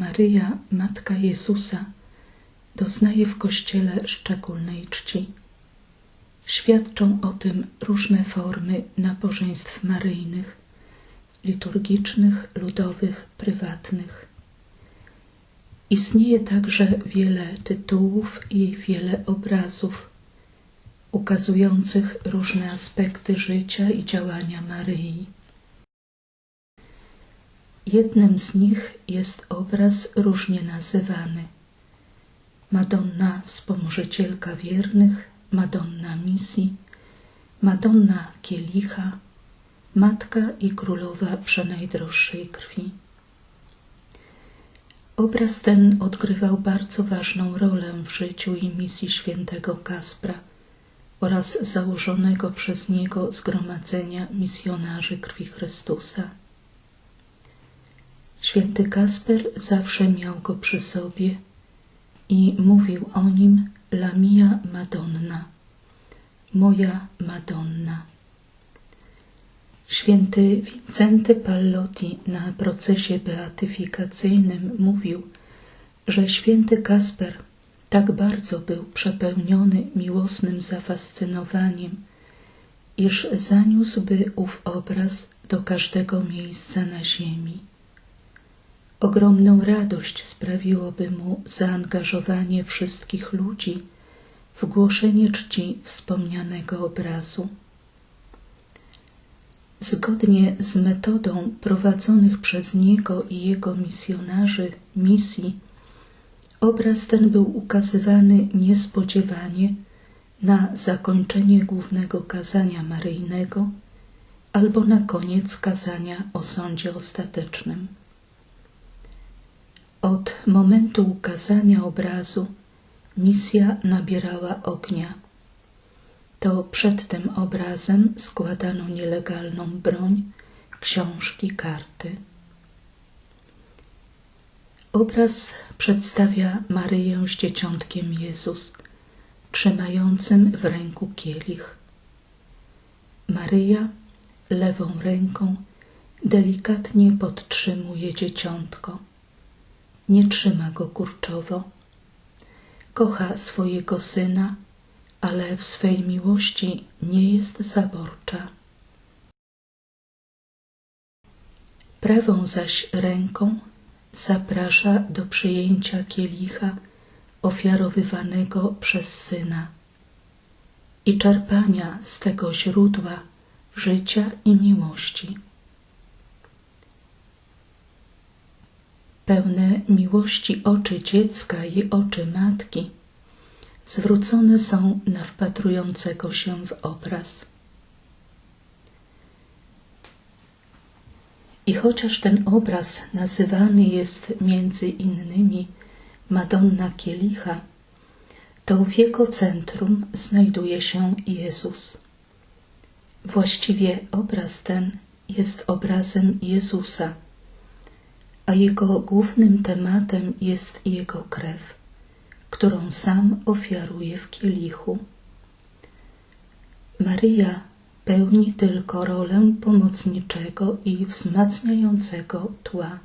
Maryja, Matka Jezusa, doznaje w Kościele szczególnej czci. Świadczą o tym różne formy nabożeństw maryjnych, liturgicznych, ludowych, prywatnych. Istnieje także wiele tytułów i wiele obrazów ukazujących różne aspekty życia i działania Maryi. Jednym z nich jest obraz różnie nazywany Madonna Wspomożycielka Wiernych, Madonna Misji, Madonna Kielicha, Matka i Królowa Przenajdroższej Krwi. Obraz ten odgrywał bardzo ważną rolę w życiu i misji świętego Kaspra oraz założonego przez niego zgromadzenia misjonarzy krwi Chrystusa. Święty Kasper zawsze miał go przy sobie i mówił o nim La mia Madonna, moja Madonna. Święty Wincenty Pallotti na procesie beatyfikacyjnym mówił, że święty Kasper tak bardzo był przepełniony miłosnym zafascynowaniem, iż zaniósłby ów obraz do każdego miejsca na ziemi. Ogromną radość sprawiłoby mu zaangażowanie wszystkich ludzi w głoszenie czci wspomnianego obrazu. Zgodnie z metodą prowadzonych przez niego i jego misjonarzy misji, obraz ten był ukazywany niespodziewanie na zakończenie głównego kazania maryjnego albo na koniec kazania o sądzie ostatecznym. Od momentu ukazania obrazu misja nabierała ognia. To przed tym obrazem składano nielegalną broń, książki, karty. Obraz przedstawia Maryję z dzieciątkiem Jezus, trzymającym w ręku kielich. Maryja lewą ręką delikatnie podtrzymuje dzieciątko nie trzyma go kurczowo. Kocha swojego syna, ale w swej miłości nie jest zaborcza. Prawą zaś ręką zaprasza do przyjęcia kielicha ofiarowywanego przez syna i czerpania z tego źródła życia i miłości. Pełne miłości oczy dziecka i oczy matki zwrócone są na wpatrującego się w obraz. I chociaż ten obraz nazywany jest między innymi Madonna Kielicha, to w jego centrum znajduje się Jezus. Właściwie obraz ten jest obrazem Jezusa a jego głównym tematem jest jego krew, którą sam ofiaruje w kielichu. Maryja pełni tylko rolę pomocniczego i wzmacniającego tła.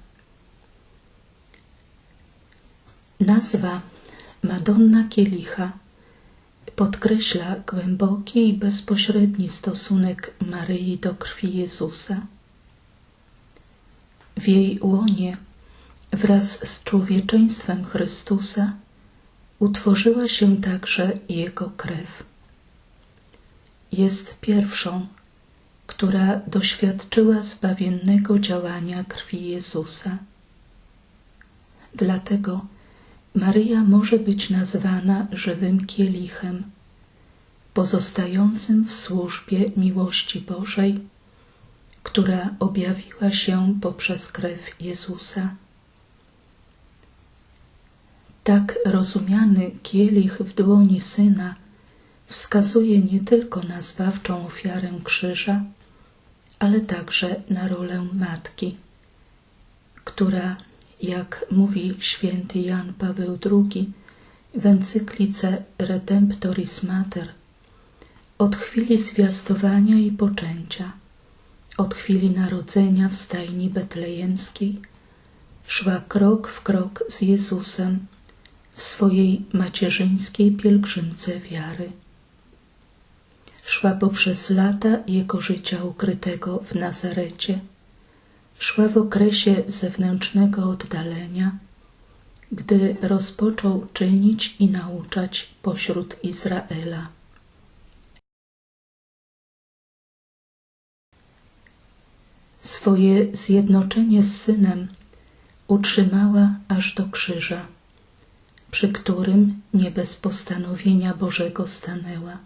Nazwa Madonna Kielicha podkreśla głęboki i bezpośredni stosunek Maryi do krwi Jezusa w jej łonie wraz z człowieczeństwem Chrystusa utworzyła się także Jego krew. Jest pierwszą, która doświadczyła zbawiennego działania krwi Jezusa. Dlatego Maryja może być nazwana żywym kielichem, pozostającym w służbie miłości Bożej która objawiła się poprzez krew Jezusa. Tak rozumiany kielich w dłoni Syna wskazuje nie tylko na zbawczą ofiarę krzyża, ale także na rolę Matki, która, jak mówi święty Jan Paweł II w encyklice Redemptoris Mater, od chwili zwiastowania i poczęcia od chwili narodzenia w stajni betlejemskiej, szła krok w krok z Jezusem w swojej macierzyńskiej pielgrzymce wiary. Szła poprzez lata jego życia ukrytego w Nazarecie, szła w okresie zewnętrznego oddalenia, gdy rozpoczął czynić i nauczać pośród Izraela. Swoje zjednoczenie z synem utrzymała aż do krzyża, przy którym nie bez postanowienia Bożego stanęła.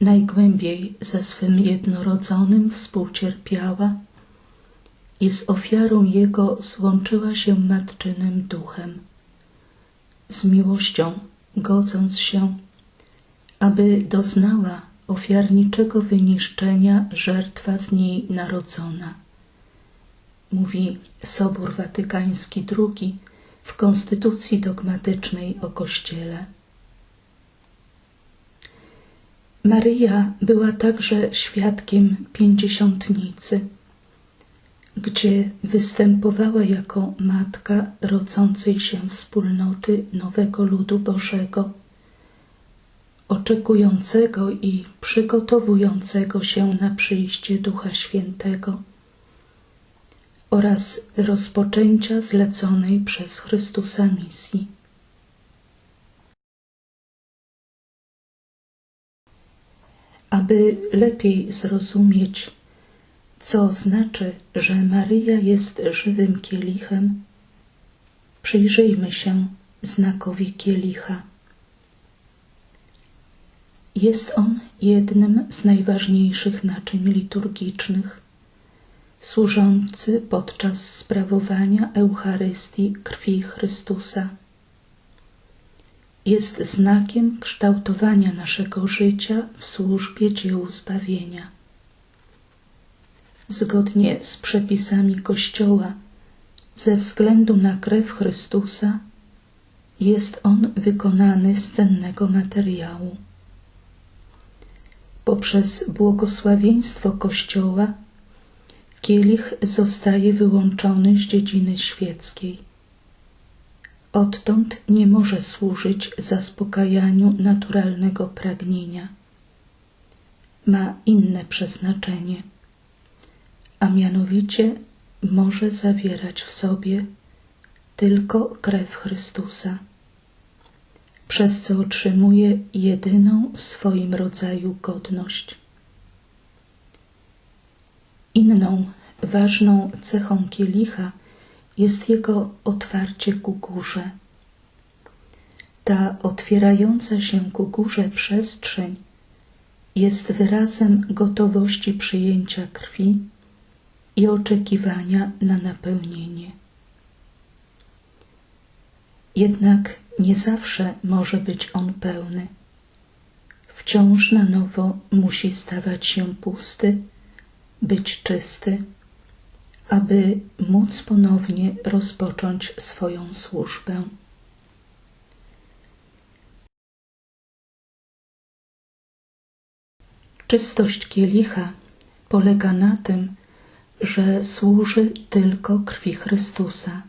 Najgłębiej ze swym jednorodzonym współcierpiała i z ofiarą Jego złączyła się matczynym duchem. Z miłością godząc się, aby doznała ofiarniczego wyniszczenia żertwa z niej narodzona. Mówi Sobór Watykański II w Konstytucji dogmatycznej o Kościele. Maryja była także świadkiem pięćdziesiątnicy, gdzie występowała jako matka rodzącej się wspólnoty nowego ludu Bożego, oczekującego i przygotowującego się na przyjście Ducha Świętego oraz rozpoczęcia zleconej przez Chrystusa misji. Aby lepiej zrozumieć, co znaczy, że Maryja jest żywym kielichem, przyjrzyjmy się znakowi kielicha. Jest on jednym z najważniejszych naczyń liturgicznych, służący podczas sprawowania Eucharystii krwi Chrystusa. Jest znakiem kształtowania naszego życia w służbie dziełu zbawienia. Zgodnie z przepisami Kościoła, ze względu na krew Chrystusa, jest on wykonany z cennego materiału. Poprzez błogosławieństwo Kościoła kielich zostaje wyłączony z dziedziny świeckiej. Odtąd nie może służyć zaspokajaniu naturalnego pragnienia. Ma inne przeznaczenie, a mianowicie może zawierać w sobie tylko krew Chrystusa, przez co otrzymuje jedyną w swoim rodzaju godność. Inną ważną cechą kielicha jest jego otwarcie ku górze. Ta otwierająca się ku górze przestrzeń jest wyrazem gotowości przyjęcia krwi i oczekiwania na napełnienie. Jednak nie zawsze może być on pełny. Wciąż na nowo musi stawać się pusty być czysty, aby móc ponownie rozpocząć swoją służbę. Czystość kielicha polega na tym, że służy tylko krwi Chrystusa.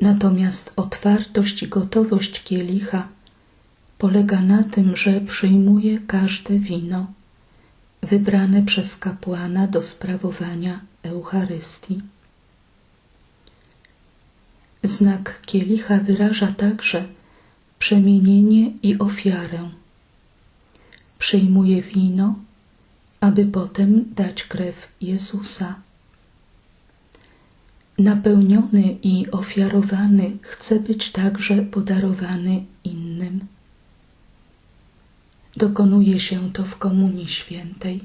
Natomiast otwartość i gotowość kielicha polega na tym, że przyjmuje każde wino wybrane przez kapłana do sprawowania Eucharystii. Znak kielicha wyraża także przemienienie i ofiarę. Przyjmuje wino, aby potem dać krew Jezusa. Napełniony i ofiarowany chce być także podarowany innym. Dokonuje się to w Komunii Świętej.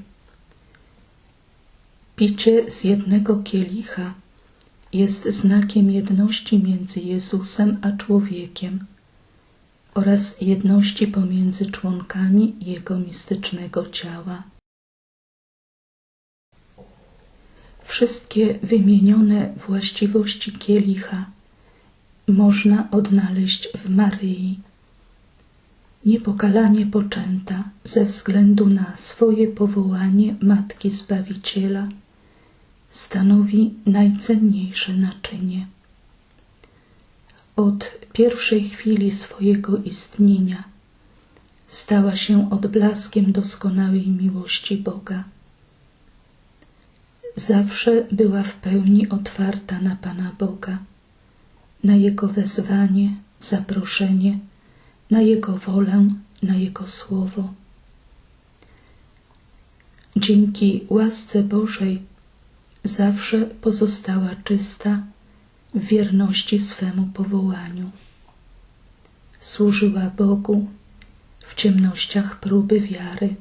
Picie z jednego kielicha jest znakiem jedności między Jezusem a człowiekiem oraz jedności pomiędzy członkami Jego mistycznego ciała. Wszystkie wymienione właściwości kielicha można odnaleźć w Maryi niepokalanie poczęta ze względu na swoje powołanie Matki Zbawiciela, stanowi najcenniejsze naczynie. Od pierwszej chwili swojego istnienia stała się odblaskiem doskonałej miłości Boga. Zawsze była w pełni otwarta na Pana Boga, na Jego wezwanie, zaproszenie, na Jego wolę, na Jego słowo. Dzięki łasce Bożej zawsze pozostała czysta w wierności swemu powołaniu. Służyła Bogu w ciemnościach próby wiary.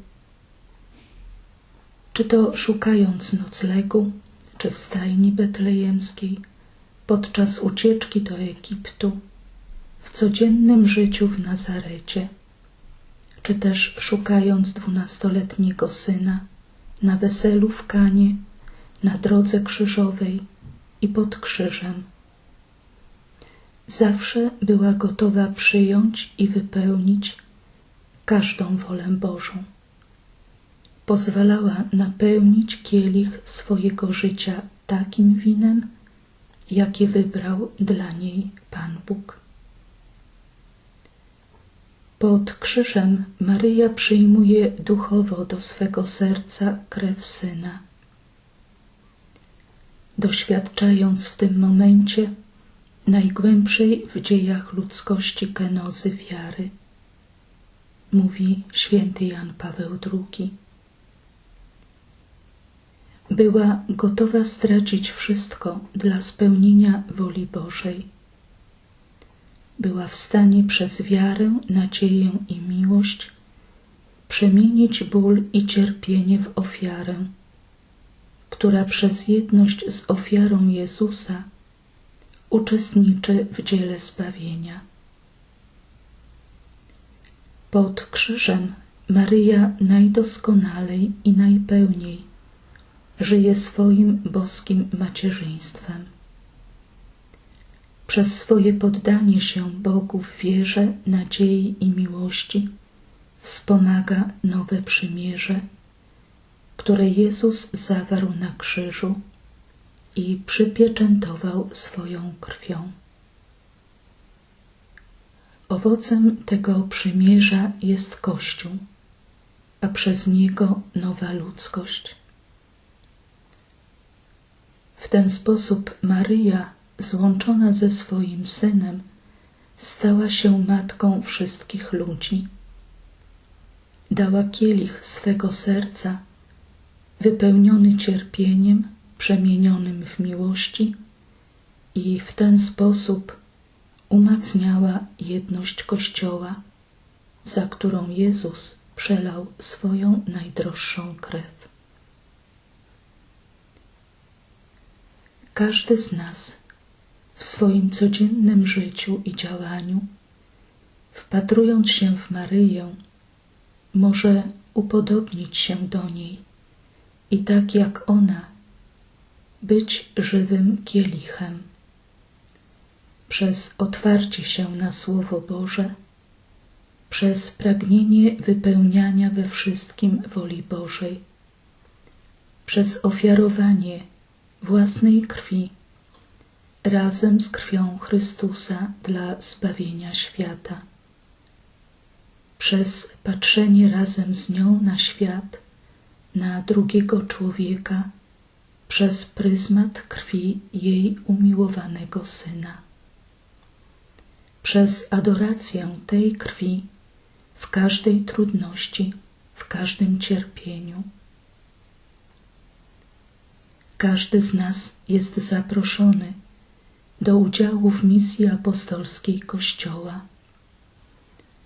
Czy to szukając noclegu, czy w stajni betlejemskiej, podczas ucieczki do Egiptu, w codziennym życiu w Nazarecie, czy też szukając dwunastoletniego syna na weselu w Kanie, na drodze krzyżowej i pod krzyżem. Zawsze była gotowa przyjąć i wypełnić każdą wolę Bożą. Pozwalała napełnić kielich swojego życia takim winem, jakie wybrał dla niej Pan Bóg. Pod krzyżem Maryja przyjmuje duchowo do swego serca krew syna. Doświadczając w tym momencie najgłębszej w dziejach ludzkości kenozy wiary, mówi święty Jan Paweł II. Była gotowa stracić wszystko dla spełnienia woli Bożej była w stanie przez wiarę, nadzieję i miłość przemienić ból i cierpienie w ofiarę, która przez jedność z ofiarą Jezusa uczestniczy w dziele zbawienia. Pod krzyżem Maryja najdoskonalej i najpełniej żyje swoim boskim macierzyństwem przez swoje poddanie się Bogu w wierze, nadziei i miłości wspomaga nowe przymierze, które Jezus zawarł na krzyżu i przypieczętował swoją krwią. Owocem tego przymierza jest Kościół, a przez niego nowa ludzkość. W ten sposób Maryja złączona ze swoim synem, stała się matką wszystkich ludzi. Dała kielich swego serca, wypełniony cierpieniem, przemienionym w miłości, i w ten sposób umacniała jedność Kościoła, za którą Jezus przelał swoją najdroższą krew. Każdy z nas w swoim codziennym życiu i działaniu, wpatrując się w Maryję, może upodobnić się do niej i tak jak ona, być żywym kielichem. Przez otwarcie się na Słowo Boże, przez pragnienie wypełniania we wszystkim woli Bożej, przez ofiarowanie własnej krwi razem z krwią Chrystusa dla zbawienia świata. Przez patrzenie razem z nią na świat, na drugiego człowieka, przez pryzmat krwi jej umiłowanego Syna. Przez adorację tej krwi w każdej trudności, w każdym cierpieniu. Każdy z nas jest zaproszony do udziału w misji apostolskiej Kościoła,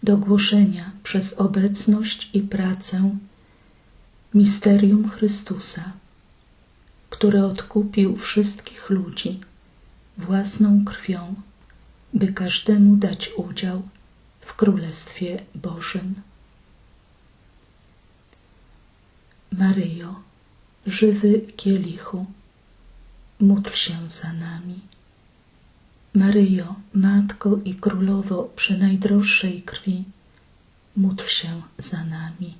do głoszenia przez obecność i pracę misterium Chrystusa, które odkupił wszystkich ludzi własną krwią, by każdemu dać udział w Królestwie Bożym. Maryjo, żywy kielichu, módl się za nami. Maryjo, Matko i Królowo przy najdroższej krwi, módl się za nami.